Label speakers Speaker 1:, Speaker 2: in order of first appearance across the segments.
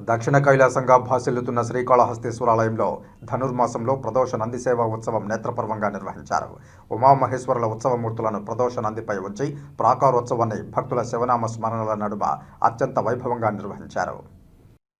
Speaker 1: దక్షిణ కైలాసంగా భాసిల్లుతున్న శ్రీకాళహస్తీశ్వరాలయంలో ధనుర్మాసంలో ప్రదోష నంది సేవ ఉత్సవం నేత్రపర్వంగా నిర్వహించారు. ఉమామహేశ్వరుల ఉత్సవమూర్తులను ప్రదోష నందిపై ఉంచి ప్రాకారోత్సవాన్ని భక్తుల శివనామ స్మరణల నడుమ అత్యంత వైభవంగా నిర్వహించారు.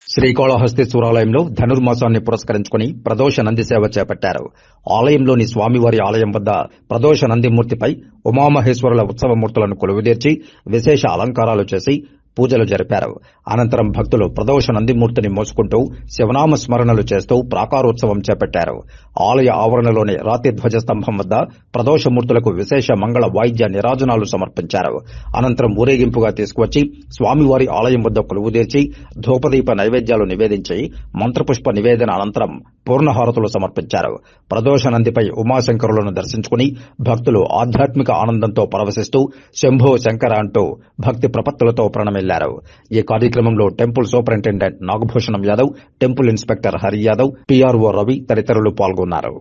Speaker 2: శ్రీకాళహస్తీశ్వరాలయంలో ధనుర్మాసాన్ని పురస్కరించుకుని ప్రదోష నంది సేవ చేపట్టారు. ఆలయంలోని స్వామివారి ఆలయం వద్ద ప్రదోష నందిమూర్తిపై ఉమామహేశ్వరుల ఉత్సవమూర్తులను కొలువుదీర్చి విశేష అలంకారాలు చేసి పూజలు జరిపారు. అనంతరం భక్తులు ప్రదోష నందిమూర్తిని మోసుకుంటూ శివనామ స్మరణలు చేస్తూ ప్రాకారోత్సవం చేపట్టారు. ఆలయ ఆవరణలోని రాతి ధ్వజస్తంభం వద్ద ప్రదోషమూర్తులకు విశేష మంగళ వాయిద్య నిరాజనాలు సమర్పించారు. అనంతరం ఊరేగింపుగా తీసుకువచ్చి స్వామివారి ఆలయం వద్ద కొలువుదీర్చి ధూపదీప నైవేద్యాలు నివేదించి మంత్రపుష్ప నివేదన అనంతరం పూర్ణహారతులు సమర్పించారు. ప్రదోష నందిపై ఉమాశంకరులను దర్శించుకుని భక్తులు ఆధ్యాత్మిక ఆనందంతో పరవశిస్తూ శంభో శంకర అంటూ భక్తి ప్రపత్తులతో ప్రణమిల్లారు. ఈ కార్యక్రమంలో temple superintendent Nagabhushanam Yadav temple inspector Hari Yadav PRO Ravi తదితరులు పాల్గొన్నారు.